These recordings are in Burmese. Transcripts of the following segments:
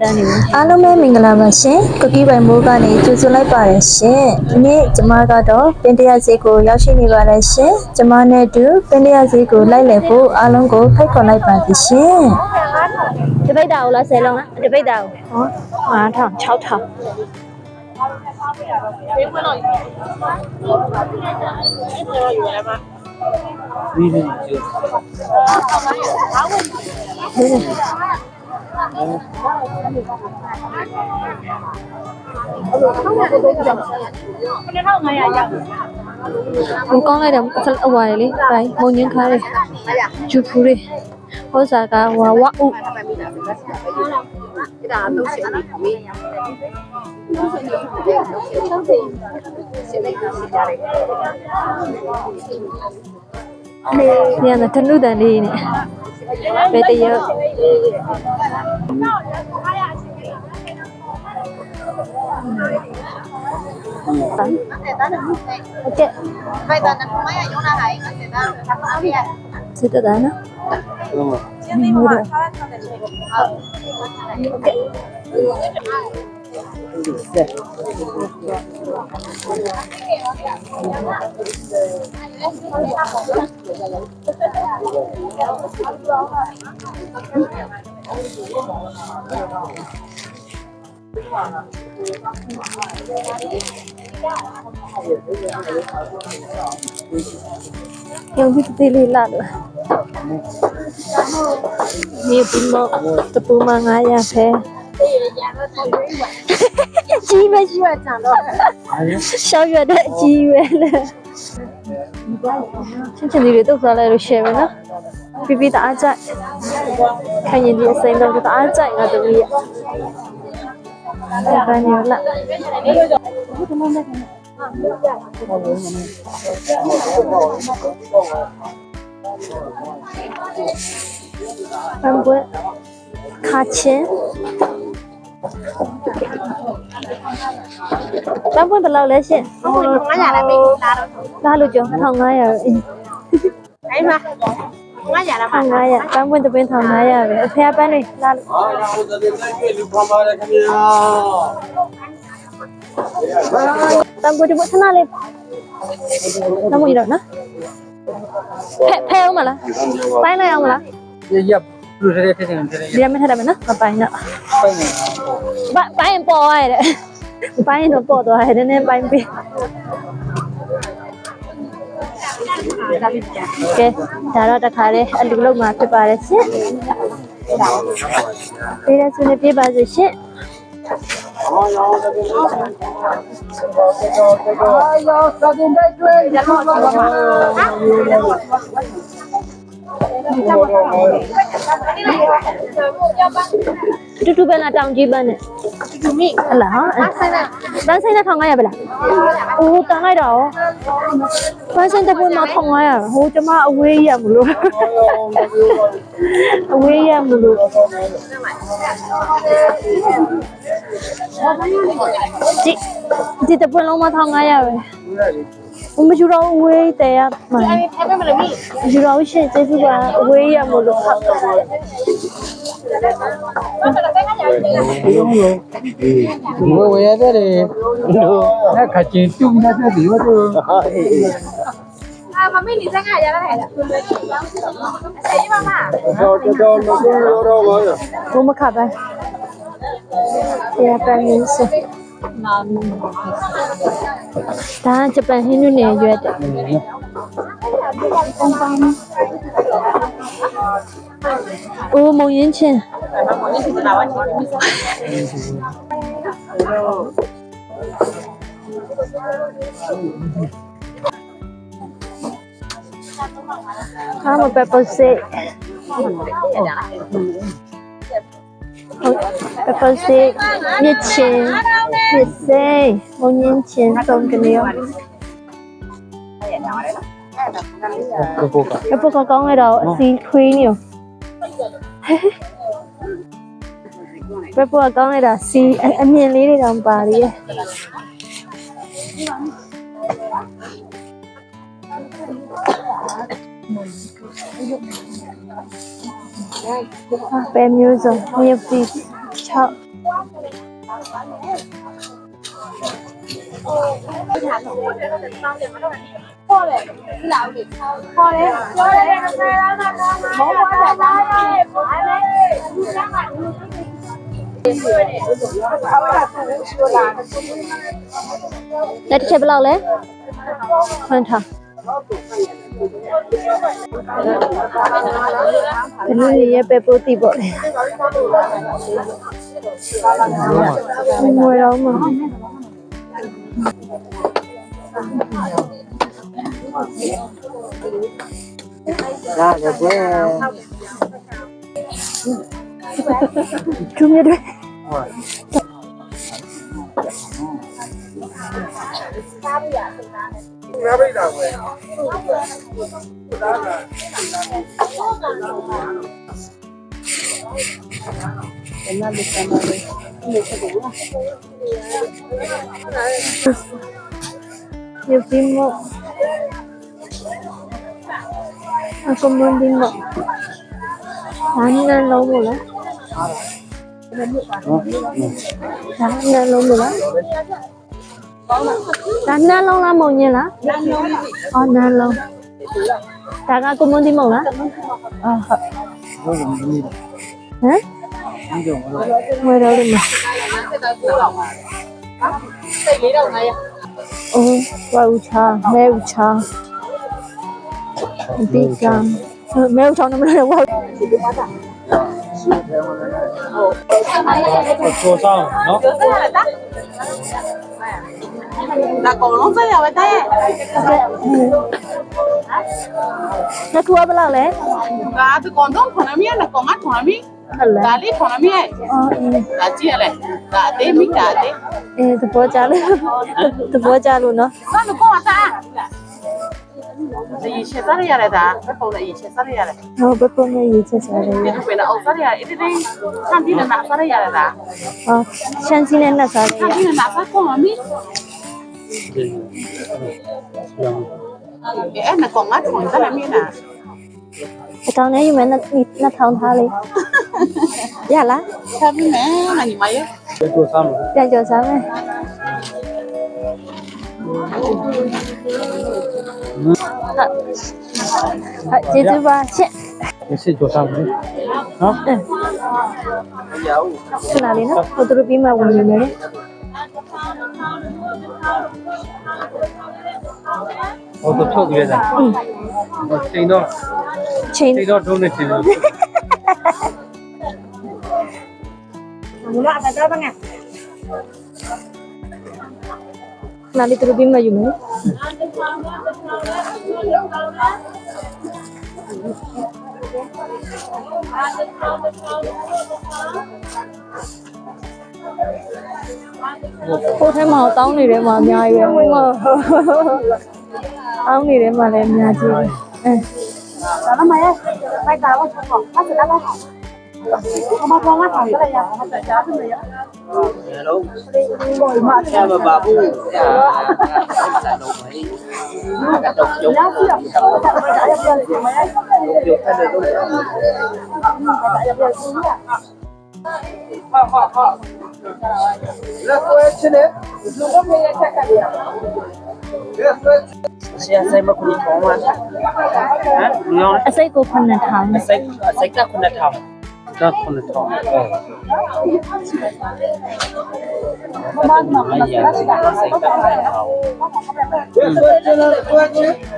တန်းနေပြီအားလုံးပဲမင်္ဂလာပါရှင်ကုကီပိုင်မိုးကနေကြိုဆိုလိုက်ပါတယ်ရှင်ဒီနေ့ကျမကတော့ပင်တရဈေးကိုရောက်ရှိနေပါတယ်ရှင်ကျမနဲ့အတူပင်တရဈေးကိုလိုက်လည်ဖို့အားလုံးကိုဖိတ်ခေါ်လိုက်ပါသည်ရှင်တပိတ်တာကိုလား10လုံးလားတပိတ်တာကိုဟော9000 6000ဒီဒီကျဘကောင်းလိုက် Mình con này đầm sân ở ngoài đi, phải môn những cái đi, chụp phù đi, có giá cả hòa quá u. Thank you. Yana tanu ờ. dan ini. Bete ya. Oke. Vậy là nó mấy chỗ nào hay nó sẽ ta ta không biết. Sẽ ta đó. Đúng. Ờ. Ok. yang kita pilih lah. Ni pun mau tepung mangga ya eh. 几月几月长的？小月的几月的？今天你们都回来都学了呢？比比打阿战，看你的身高比打阿战啊！怎么样？还有那个？卡琴。 လာပန်းပွဲခါချင်းပန်းပွဲဘယ်လောက်လဲရှင်ဟုတ်ကဲ့900လည်းပေးလာတော့လာလို့ကျော်1500အင်းအဲ့မှာငါရလာမှာ1500ပန်းပွဲတစ်ပင်း1500ပဲအဖေပန်းတွေလာလို့အားလုံးကိုသတိနဲ့လူဖမ်းပါတယ်ခင်ဗျာပန်းပွဲတစ်ပင်းခဏလေးနမွေတော့နော်ဖဲဖဲအောင်မလားပိုင်းလိုက်အောင်မလားရရ လူတွေထည့်တယ်ထည့်တယ်ဒီရမထက်တယ်မနော်မပိုင်းတော့ပိုင်နေပိုင်းပေါ်ရတယ်ပိုင်းတော့ပေါ်သွားတယ်နည်းနည်းပိုင်းပေးကဲဒါတော့တခါလေအလူလုံးမှာဖြစ်ပါတယ်ရှင်ပေးရစုနေပြပါစေရှင်အော်ရောင်းတယ်နော်အာရောစတင်တဲ့တွေ့ရတော့ပါပါ တူတူပဲလားတောင်ကြီးပန်းနဲ့တူမိဟလာဟာပန်းဆိုင်နဲ့1500ပဲလားအိုးတန်လိုက်တော့ပန်းဆိုင်တစ်ပွင့်မှာ1500ဟိုကျမအဝေးရမလို့အဝေးရမလို့ဒီဒီတစ်ပွင့်လုံးမှာ1500ပဲ 我们就让喂的呀嘛，就让现在是吧，喂呀么弄好的嘛。我我也在嘞，那看见丢那在地方都。啊，妈咪，你在干啥来着？谁妈妈？叫叫叫，我叫叫我。我们卡班，对呀，班名是。 ပါရဘုမခပါတရားပန်ရင်းစဒါဂျပန်ဟင်းနုနယ်ရွက်တယ်အိုးမုံရင်ချင်းဟာမပပစေဟုတ် ပပစေမြစ်ချင်းမြစ်စိမ်းမုံရင်ချင်းသုံးကနေရောကိုကအပကကောင်းရတော့အစီခွေးနေရောပပကကောင်းရတာစီအမြင်လေးတွေတောင်ပါသေးတယ် ပဲမျိုးစုံမြေပီခေါ်တယ်ဒီလောက်လေခေါ်တယ်ပြောတယ်ဆယ်လားကမောင်းသွားတယ်လားဘာလဲဒီကမှာလက်တစ်ချက်ဘယ်လောက်လဲခွန်းထား ဒီလိုရဲ့ပဲပို့တိပေါ့လေငွေတော့မရတယ်ကွယ် nhiều phim mộng à, không muốn phim mộng sáng ra lâu rồi đó sáng ra lâu rồi đó lang? Saan na lang lang mo niya lang? Oh, na lang. Saan ako mo din mo lang? Ah, ဘုရားမင်း ha? ဒီကြောင့် Mo daw din mo. Oh, wow cha, meu cha. Big gun. Meu cha naman na wow. ချိုးဆောင်နော် ဒါကောင်လုံးဆက်ရပဲတဲ့ Na kuha ba lang le? ဒါတကောင်တော့ခေါ်မီးနဲ့ကောင်မခေါ်မီး Hala. ဒါလေးခေါ်မီးရဲ့ Oh, eh. ဒါကြည့်ရလေဒါအသေးမိတာအသေး Eh, tebo cha lo. Tebo cha lo no. ဒါတော့ကောင်တာဒီရှက်စားရတယ်ဒါဘယ်ပုံလဲရှက်စားရတယ် Oh, ba ko na yi cha sa ဒီ le. လိုပဲလားအော်စားရတယ်အသေးသေးဆန်တီးနဲ့နာစားရတယ်ဒါ Oh, shan sin na sa ဆန် le. တီးနဲ့နာစားခေါ်မီးဒီရောအဲ့နကောင်မ ခေါ်စားမီးနာ Ikaw na yung na na taon ha le. Ya la. စားပြီးမယ်ငါညီမရဲ့ချိုးဆောင်လို့ Yan jo sa me. Ha. Ha, ji zu ba. Shit. မရှိချိုးဆောင်ဘူးနော် Eh. ခဏလေးနော်ဟိုသူတို့ပြီးမှဝင်နေမယ်လေ ဟိုတော့ထုတ်ပြရတာဟိုချိန်တော့ ချိန် ချိန်တော့ထုံးနေချိန်လို့ ခဏလေးသူတို့ပြီးမှယူမယ်လေ ဟိုထဲမှာတောင်းနေတယ်မှာအများကြီးပဲဟိုတောင်းနေတယ်မှာလည်းအများကြီးပဲအဲ ဒါမှမရဲ့ပိုက်တာတော့ချက်ပေါ့အဲ့ဒါလည်းအမကောင်မဆောင်ရရအောင်ဆက်ကြပြီရ Hello. Em mà bà bu. Dạ. Dạ đúng rồi. Cái độc dụng. Độc dụng thay đổi đúng không? Xe xe mà cũng có mà. Hả? Ngon. အစိတ်ကို9000နဲ့ Xe xe các con đã thòng. တော့ Asai asai ba kuni thong man. Ha? Nuyon. Asai ko khunna thong. Asai asai ka khunna thong. Ka khunna thong.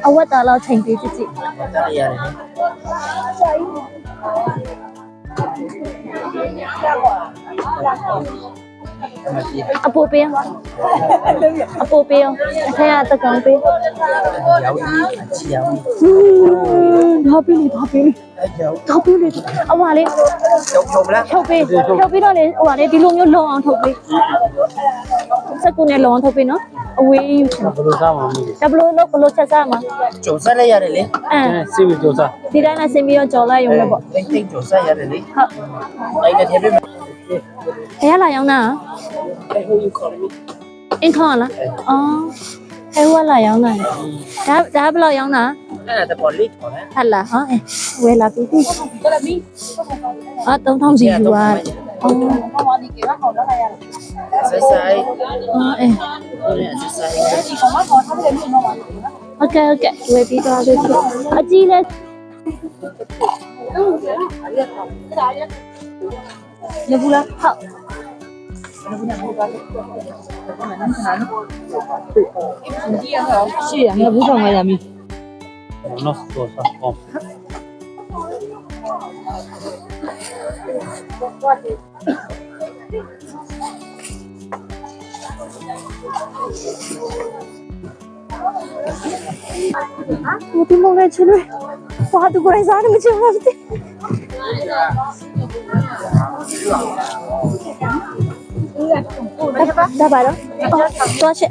Awat ala chain bi ji ji. Ya. 下过了，下。 အပူပေးအောင်အပူပေးအောင်အထက်ကတကောင်ပေး Dạo đi. Chị dạo đi. ဘာပေးလဲဘာပေးလဲ Dạo. ဘာပေးလဲအဝါလေး Chụp chụp lắm. ထုတ်ပေးထုတ်ပြီးတော့လေဟိုပါလေဒီလိုမျိုးလုံအောင်ထုတ်ပေးစက်ကူနဲ့လုံအောင်ထုတ်ပေးနော်အဝေးယူချင်ဘယ်လိုစားမှာမလဲဒါဘလို့လို့ဘလို့ချက်စားမှာ Chụp xe lấy ra đây đi. အမ်အဲစီဝီချိုးစားဒီတိုင်းနဲ့ဆင်းပြီးတော့ကြော်လိုက်ရုံပဲပေါ့ Tinh tinh chụp xe ra đây đi. ဟုတ် Đây cái thêm bên ဘ ယ်ရလာရောက်နာ Đây hư yêu con đi. အင်းခေါ်လားအော်အဲဟိုကလာရောက်နာဒါဒါဘယ်လောက်ရောက်နာ Đây là tập quản lý của nó. ဟတ်လာဟောအဲဝယ်လာပြီပြီအော်3000စီယူပါ ဆက်ဆိုင် အော်အေး ကိုရဆက်ဆိုင် โอเคโอเคဝယ်ပြီးသွားလို့ရှိရင်အကြီးလဲ ရဘူးလားဟုတ်ရှိရငါဘူးဆောင်ရမီနော်တော့ဆောင်းဒီမောင်လေးချစ်လို့ဘာသူကိုယ်စားနေမချင်ဘူးတဲ့ ဒါပါတော့တော့ချက်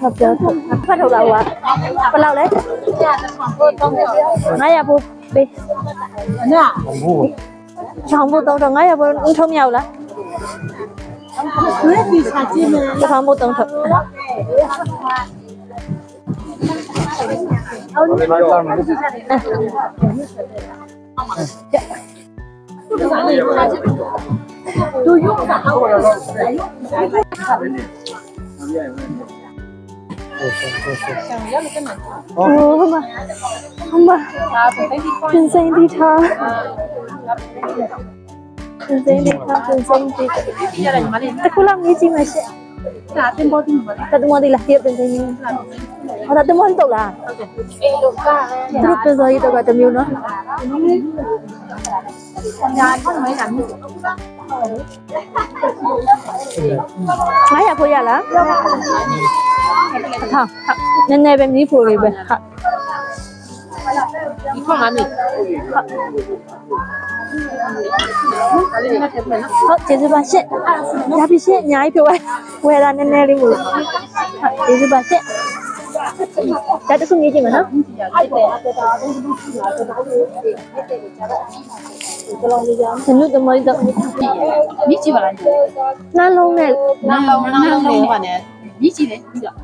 ဟုတ်ပြောထုတ်ဖတ်ထုတ်လာဟိုကဘယ်လောက်လဲ900ဘူးပေးဘူးချောင်းဖို့တော့900ဘူးထုံးမြောက်လားဘယ်ဒီစာကြည့်မလဲချောင်းဖို့တော့ထုံးဒီမှာလာမ ယ် โอ้มามาเป็นเซนดีท่าเป็นเซนดีท่าเป็นเซนดีแต่คุณลองนี้จริงไหมเช่တာ Sa atin po din ba? Katungo din lahat din din. At atin mo ito lang. True to sa ito ka tamiyo no? Ngay ako ya la. Ha. Nên này bên đi phụ đi bên. Ha. Đi không ăn đi. ညာထားမယ်လား900ကိုရလားထောင်းနည်းနည်းပဲမြည်ဖို့လေးပဲဟုတ်ဒီခွန်ငါနေဟုတ်ကျေးဇူးပါရှင့်။ဒါပြရှင့်အများကြီးပြောဝယ်တာနည်းနည်းလေးမို့လို့ဟုတ်ကျေးဇူးပါရှင့်။ဒါတစ်ခုမြည်ကြည့်မယ်နော်။စနုတမောတော့မြစ်ကြည့်ပါလားနှလုံးနဲ့နားလုံးနားလုံးလေးပါနဲ့မြစ်ကြည့်တယ်ပြီးတော့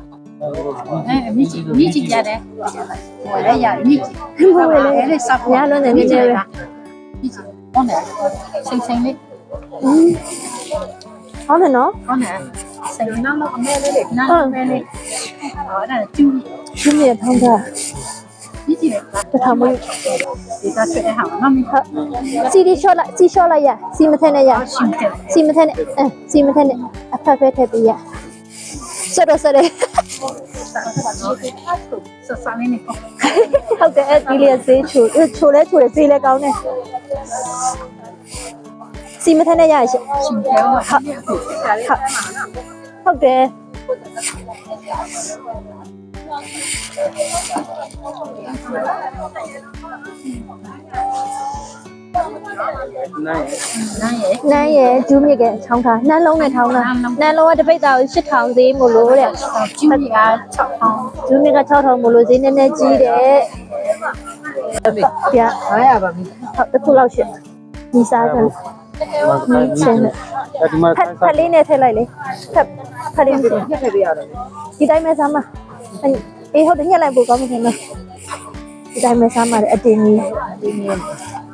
အဲမြစ်ကြည့်မြစ်ကြည့်ရတယ်ဟိုလည်းရမြစ်ကြည့်ဘယ်လိုလဲအဲ့ဒါစပ်ညာလုံးနဲ့နည်းနည်းပဲမြစ်ကြည့် ဟုတ်တယ်စိတ်ဆိုင်လေးဟုတ်တယ်နော်ဟုတ်တယ်စိတ်နားလုံးအမဲလေးလေးနားလုံးမဲလေးဟောအဲ့ဒါကျူးရှင်းရထောင်းတာမြစ်ကြည့်တယ်တစ်ခါမှဒီကဆွဲဟာမမီဟုတ်စီဒီရှော့လိုက်စီရှော့လိုက်ရစီမထဲနဲ့ရရှင်တယ်စီမထဲနဲ့အဲစီမထဲနဲ့အဖက်ဖက်ထည့်ပေးရဆော့တော့ဆော့တယ် ဆဆလေးနဲ့ဟုတ်တယ်အဲ့ဒီလေးကဈေးချိုချိုလဲချိုတယ်ဈေးလဲကောင်းတယ်စီမထနဲ့ရရရှင်ရှင်တယ်ဟုတ်ဟုတ်ဟုတ်တယ် နိုင်နားရဲ့နန်းရဲ့ဒူးမြစ်ကချောင်းထားနှမ်းလုံးနဲ့ထောင်းတာနှမ်းလုံးကတပိတ်တာကို8000ဈေးမို့လို့တဲ့ကျူးရ6အောင်ဒူးမြစ်က6000မို့လို့ဈေးနည်းနည်းကြီးတယ်ဗျာ900ပါပြီဟုတ်တစ်ခုလောက်ရှင်ဒီစားကြလို့ချင်းဒီမှာဖက်ဖက်လေးနဲ့ထည့်လိုက်လေဖက်ဖက်လေးနဲ့ပြည့်ပြရတယ်ဒီတိုင်းပဲစားမှာအေးဟုတ်တယ်ညက်လိုက်ပို့ကောင်းမှာခင်ဗျ ဒီတိုင်းပဲစားမှာလေအတင်ကြီးအတင်ကြီး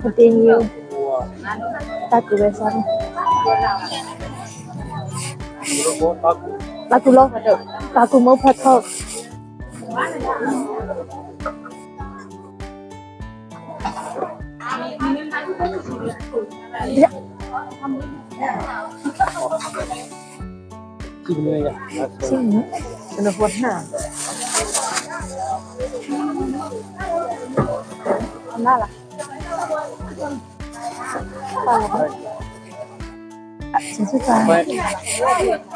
အတင်ကြီးတက်ကူပဲစားမှာတက်ကူလို့တက်ကူမဟုတ်ဖတ်တော့ Dạ. Xin người ạ. Xin. Nó vượt hả? Nada. Chỉ chút thôi.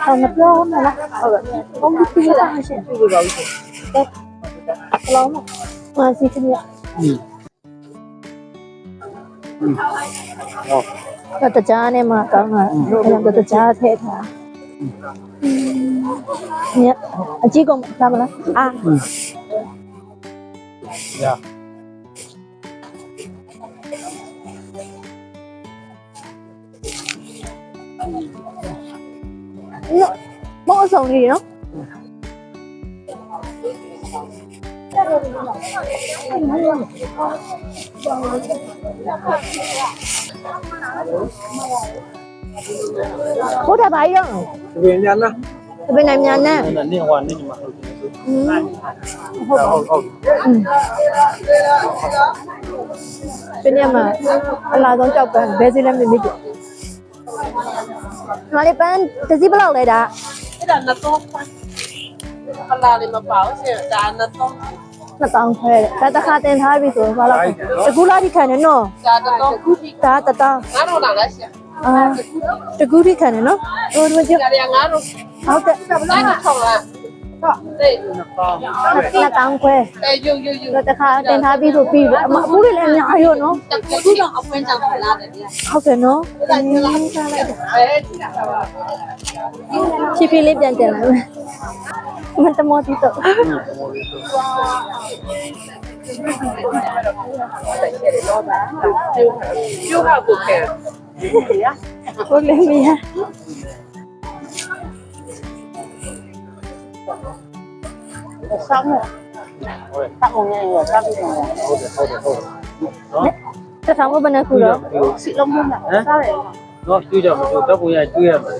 Còn ngập lô mà là. Không biết kia là hay sẽ. Đẹp. Lô mà. Mà gì thế nhỉ? Ừ. Ừ. Rồi tự cha này mà có mà. Làm tự cha thế hả? Nhé. Chị cũng làm là. À. Yeah. mỗi sầu gì đó Bố đã bay không? Về nhanh á Bên này nhanh á Bên này hoàn nhanh mà Ừ. Bên em mà Allah don't talk Brazilian language မမိကြမလေးပန်းတစ်စီးဘယ်လောက်လဲဒါအဲ့ဒါနှစ်တော့ခလာလေးမပေါ့ရှင်ဒါနှစ်တော့2000ခွဲတဲ့ဒါတစ်ခါတင်ထားပြီဆိုတော့ဘာလို့တကူလာထိခံနေနော်ဒါတော့ခုထိဒါတတောင်းငါတို့လာလားရှင်အာတကူထိခံနေနော်ဟိုဒီကြည့်ဒါရငါတို့ဟုတ်ကဲ့ဘယ်လောက်ထောက်လား တော့တဲ့ 2000ခွဲ အဲယူယူယူ တော့တစ်ခါတင်ထားပြီဆိုပြီးပြီအမအမှုတွေလည်းအများကြီးရောနော် တကူတော့အပွင့်ကြောင့်လာတယ်ဗျာ ဟုတ်ကဲ့နော် အဲဒီကပါ ဖြည်းဖြည်းလေးပြန်တင်လိုက်မယ်မတမောတီတော့ ယူဟာကိုခဲ ဘိုးလေးမရ ဆောင်းဆောင်းငယ်ရောဆောင်းပြီးတော့ ဟုတ်တယ်ဟုတ်တယ်ဟုတ်တယ် တထောင်ဘယ်နှခုတော့ စီလုံးမလားစားတယ် နော်ကျွေးကြမှာကျွေးတော့ကိုရကျွေးရမှာ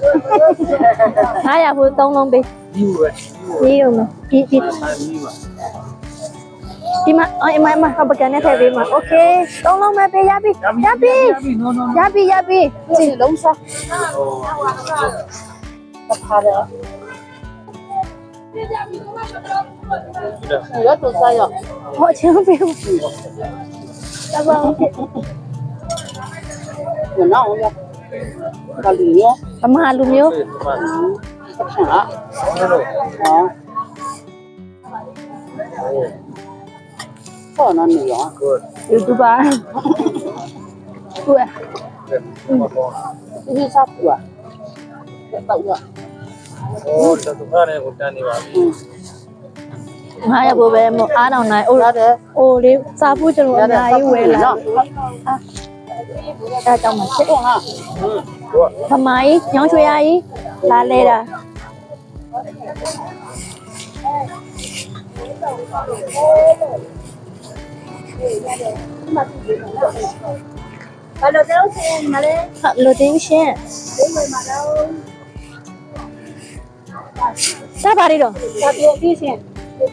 900ဘူး3လုံးပေး ဒီလိုပဲ ရေးအောင်ဒီဒီ အာမီးပါ ဒီမှာအမအမဟပကန်နဲ့ထည့်ပေးမှာโอเค3လုံးပဲပေးရပြီရပြီ နော်နော် ရပြီရပြီ စီလုံးစား ဟို ခါတယ်ရ rất là say rồi. Họ chưa phiêu dạ vâng. Nó nóng không ta lùi nhớ. Ta ma lùi nhớ. Hả đó có nó nữa từ thứ ba. Tuổi cái gì sắp tuổi tận rồi. ဟုတ်ဒီစားပွားတော့ရဟိုတသူကားနဲ့ကိုတန်းနေပါပြီ900ဘူးပဲမအားတော့နိုင်အိုးရတယ်အိုးလေးစားဖို့ကျွန်တော်အများကြီးဝယ်လာအဲကြောင့်မချစ်တော့ဟာဟုတ်ဗမာကြီးညောင်းချွေရကြီးလာလဲတာဘာလို့တော့ရှင်မလဲဟာလိုတင်းရှင် စားပါရီတော့ဒါပြည့်ရှင်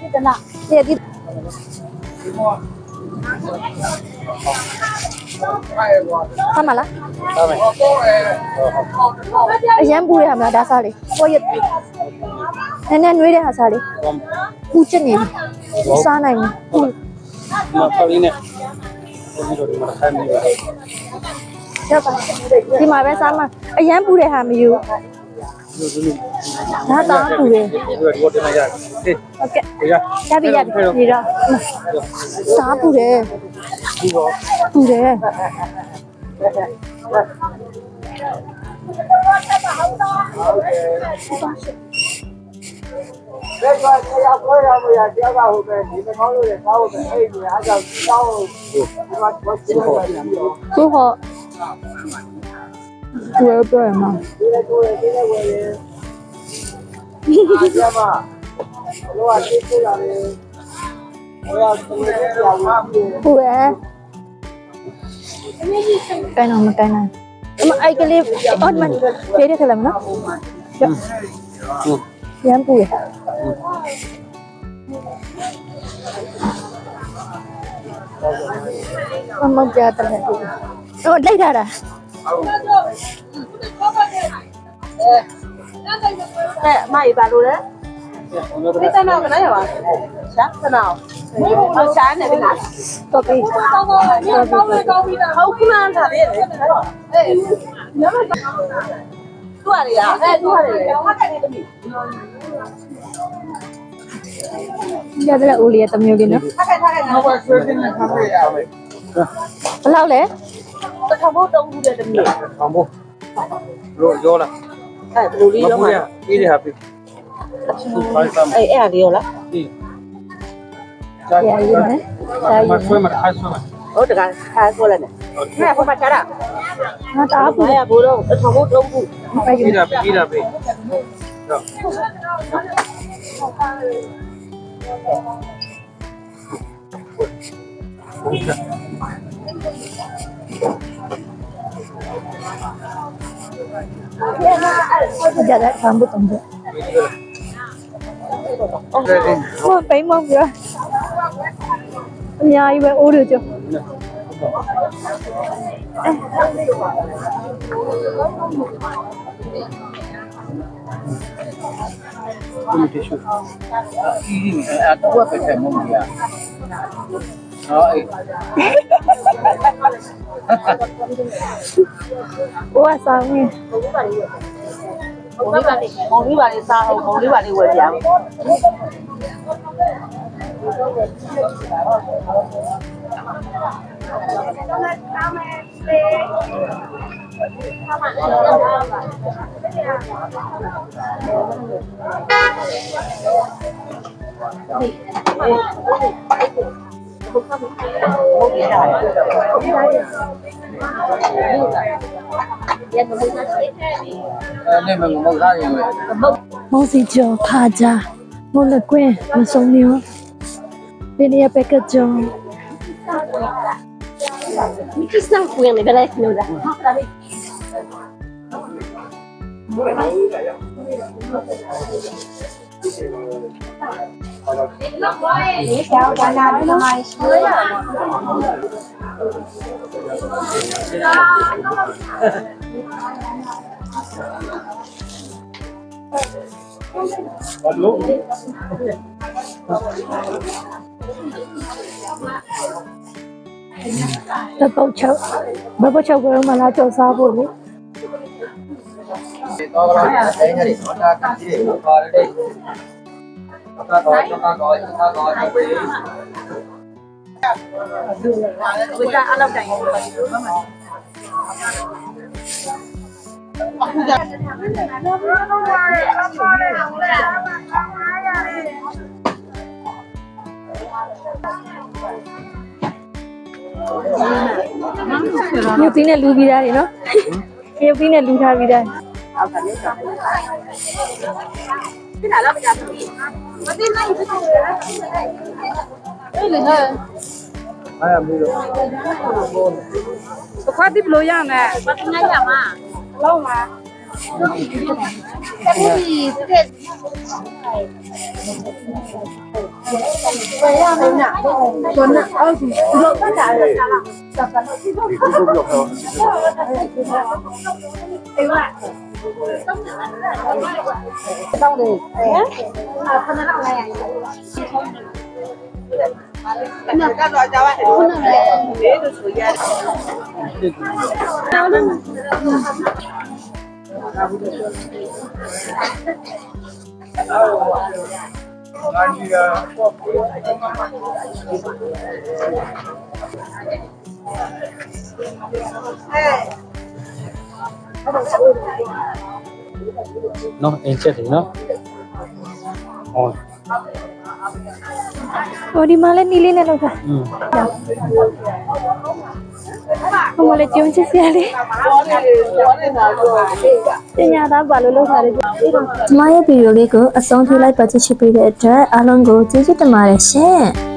ဒီကနာဒီဒီဆမ်းမလားဒါမယ်ဟုတ်ဟုတ်အရန်ပူရမှာဒါစားလေးကိုရနည်းနည်းနှွေးတဲ့ဟာစားလေးပူချစ်နေပြီစားနိုင်ဘူးမပေါ်ရင်းနဲ့ဒီလိုဒီမှာခန်းနေပါရပါဒီမှာပဲစားမှာအရန်ပူတဲ့ဟာမယူ ဒီလို ဒါတောင်းပူတယ် ဒီလိုဒီလိုတင်လိုက်ရဟေး ဟုတ်ကဲ့ ဒီက ရပြီရပြီဒီတော့စားပူတယ် ဒီတော့ ပူတယ် လက်ပါဆရာခေါ်ရမရဆရာကဟုတ်ပဲဒီမကောင်းလို့လည်းကောင်းတယ်အဲ့ဒီအားကြောင့်ကောင်းဒီမှာဘာကြည့်ရလဲဒီလို ခုဟောဝယ်ပြရမှာ ဒီလိုဒီလိုဝယ်ရင်အားကြမှာလောကတိကျလာတယ်ဟိုကသူရဲ့ကြောင်မှာပြီး ပူတယ်ကိုင်းတော့မကိုင်းနိုင်အမအိုက်ကလေးအော်မဖေးရခလာမနော်ရမ်းပူရမမပြတယ်ဟိုလိုက်တာလား အဲမိုက်ပါလို့လဲဒီတနာကလည်းရောရှာတနာဟောရှာနေပြီလားတော့ပြီကောင်းကောင်းလေးကောင်းလေးကောင်းပြီးတော့ဟုတ်ကမှန်းထားတယ်လေအေးညမသူ့ရရအဲသူ့ရရဟုတ်တယ်တမီးရတဲ့ဦးလေးရဲ့တမျိုးလေးနော်ထားခဲ့ထားခဲ့နော်ဘယ်ဆွေးနေခါမရမယ်ဘယ်လောက်လဲ တခါမို့တုံးဘူးတဲ့တမီးအောင်ဖို့လို့ရောလားအဲဘလူလေးရောမှာပြီးရပြီဖိုင်စမ်းအေးအဲ့ဒါလေးရောလားပြီးရရည်မယ်ဒါရမည်ဆွဲမခိုင်းဆွဲမဟုတ်တကထားဆိုလိုက်မယ်ဟဲ့ဟိုမှာချတာငါတားပူဘာရဘိုးတော့တခါမို့တုံးဘူးပဲယူပြီးတာပြီးတာပြီတော့ Giờ đã phạm bút tổng rồi. Ôi, phải mong rồi. Nhà y vậy ô được chưa? Communication. Ini, aku apa saya mau dia? Rồi. Ủa sao nhỉ? Con biết bà đi sao Con biết bà đi quên dạng. Thank you. ဘုံလေးပါလေးစားအောင်ဘုံလေးပါလေးဝယ်ပြအောင်အဲနဲ့မငုံသားရင်လေမောင်စီကျော်ခါကြမောင်လက်ကွင်းမစုံနေရောဒီနေ့ပက်ကကြောဒီစံကွ Dĩa cháo qua nam cho mai dưới Tôi câu chậu, bà có chậu của mà là chậu sao vô đấy Hãy subscribe cho kênh Ghiền Mì Gõ Để không bỏ lỡ những ပါရတဲ့တော့တော့တော့တော့တော့တော့ဝိတာအလောက်တိုင်မြုပ်ပြီးနဲ့လူပြီးသားတွေနော်မြုပ်ပြီးနဲ့လူထားပြီးသားအောက်ကလေး စားဒီလားတော့ပြတာမသိနိုင်ဘူးအဲ့လေဟဲ့ အဲ့မလို့ ခွာတိဘလို့ရမယ်မသိနိုင်ရမှာလုံးမှာအဲ့ဒီတဲ့ဘယ်ရမလဲနာကျွန်တော်အောက်ဒီလိုပတ်တာလေစပ်ပတ်အေးဝါတောင်းတယ်ဟမ်ခဏလောက်လိုက်ရအောင် Xong rồi, thế. À, thân nó này à? Nggak ada jawa. Itu suya. Tahu Hey. နော်အင်ချက်တယ်နော်ဟောဟိုဒီမှာလည်းနီလေးနဲ့လောက်တာอืมဟိုမှာလည်းကျုံချစ်စရာလေးပညာသားပါလို့လောက်တာလေဒီတော့ကျမရဲ့ဗီဒီယိုလေးကိုအဆုံးထိလိုက်ပါကြည့်ချစ်ပေးတဲ့အတွက်အားလုံးကိုကျေးဇူးတင်ပါတယ်ရှင်